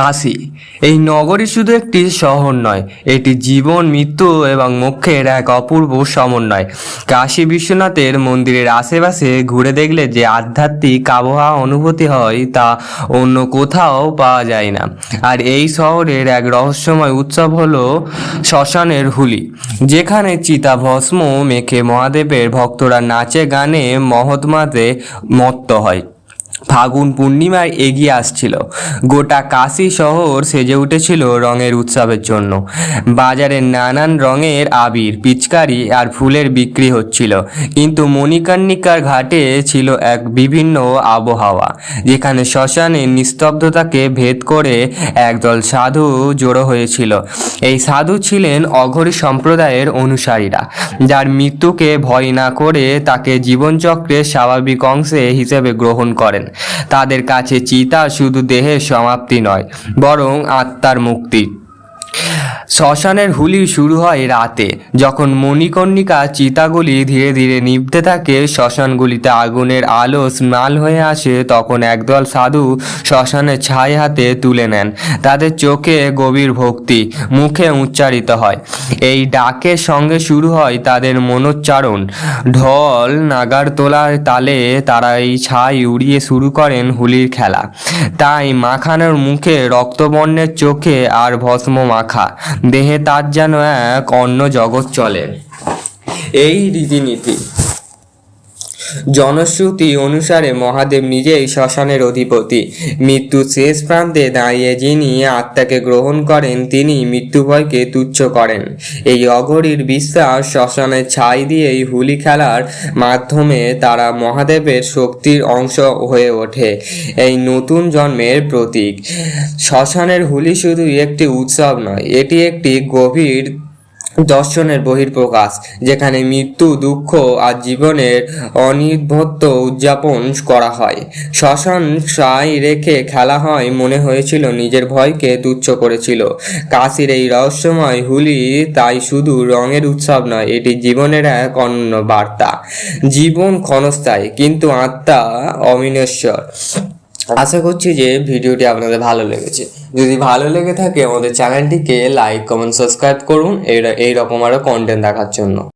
কাশী। এই নগরী শুধু একটি শহর নয়, এটি জীবন, মৃত্যু এবং মোক্ষের এক অপূর্ব সমন্বয়। কাশী বিশ্বনাথের মন্দিরের আশেপাশে ঘুরে দেখলে যে আধ্যাত্মিক আবহাওয়া অনুভূতি হয় তা অন্য কোথাও পাওয়া যায় না। আর এই শহরের এক রহস্যময় উৎসব হলো শ্মশানের হুলি, যেখানে চিতা ভস্ম মেখে মহাদেবের ভক্তরা নাচে, গানে মহৎমাতে মত্ত হয়। ফাগুন পূর্ণিমায় এগিয়ে আসছিল। গোটা কাশি শহর সেজে উঠেছিল রঙের উৎসবের জন্য। বাজারে নানান রঙের আবির, পিচকারি আর ফুলের বিক্রি হচ্ছিল। কিন্তু মণিকর্ণিকার ঘাটে ছিল এক বিভিন্ন আবহাওয়া, যেখানে শ্মশানের নিস্তব্ধতাকে ভেদ করে একদল সাধু জড়ো হয়েছিল। এই সাধু ছিলেন অঘরী সম্প্রদায়ের অনুসারীরা, যার মৃত্যুকে ভয় না করে তাকে জীবনচক্রের স্বাভাবিক অংশে হিসেবে গ্রহণ করেন। তাদের কাছে চিতা শুধু দেহের সমাপ্তি নয় বরং আত্মার মুক্তি। শ্মশানের হুলি শুরু হয় রাতে, যখন মণিকর্ণিকা চিতাগুলি ধীরে ধীরে নিভতে থাকে, শ্মশানগুলিতে আগুনের আলো স্নাল হয়ে আসে, তখন একদল সাধু শ্মশানের ছাই হাতে তুলে নেন। তাদের চোখে গভীর ভক্তি, মুখে উচ্চারিত হয়। এই ডাকের সঙ্গে শুরু হয় তাদের মনোচ্চারণ। ঢল নাগার তোলার তালে তারা এই ছাই উড়িয়ে শুরু করেন হুলির খেলা। তাই মাখানোর মুখে রক্তবর্ণের চোখে আর ভস্ম মাখা দেহে তার যেন এক অন্য জগৎ চলে। এই রীতিনীতি। জনশ্রুতি অনুসারে মহাদেব নিজেই শ্মশানের অধিপতি। মৃত্যুর শেষ প্রান্তে দাঁড়িয়ে যিনি আত্মাকে গ্রহণ করেন, তিনি মৃত্যু ভয়কে তুচ্ছ করেন। এই অঘরীর বিশ্বাস শ্মশানের ছাই দিয়েই হুলি খেলার মাধ্যমে তারা মহাদেবের শক্তির অংশ হয়ে ওঠে। এই নতুন জন্মের প্রতীক। শ্মশানের হুলি শুধু একটি উৎসব নয়, এটি একটি গভীর দর্শনের বহির্প্রকাশ যেখানে মৃত্যু, দুঃখ আর জীবনের অনির্বত্ত উদযাপন করা হয়। শ্মশান সাই রেখে খেলা হয় মনে হয়েছিল নিজের ভয়কে তুচ্ছ করেছিল। কাশির এই রহস্যময় হুলি তাই শুধু রঙের উৎসব নয়, এটি জীবনের এক অনন্য বার্তা। জীবন ক্ষণস্থায়ী, কিন্তু আত্মা অবিনশ্বর। আশা করছি যে ভিডিওটি আপনাদের ভালো লেগেছে। যদি ভালো লেগে থাকে, আমাদের চ্যানেলটিকে লাইক কমেন্ট সাবস্ক্রাইব করুন। এই এইরকম আরও কন্টেন্ট দেখার জন্য।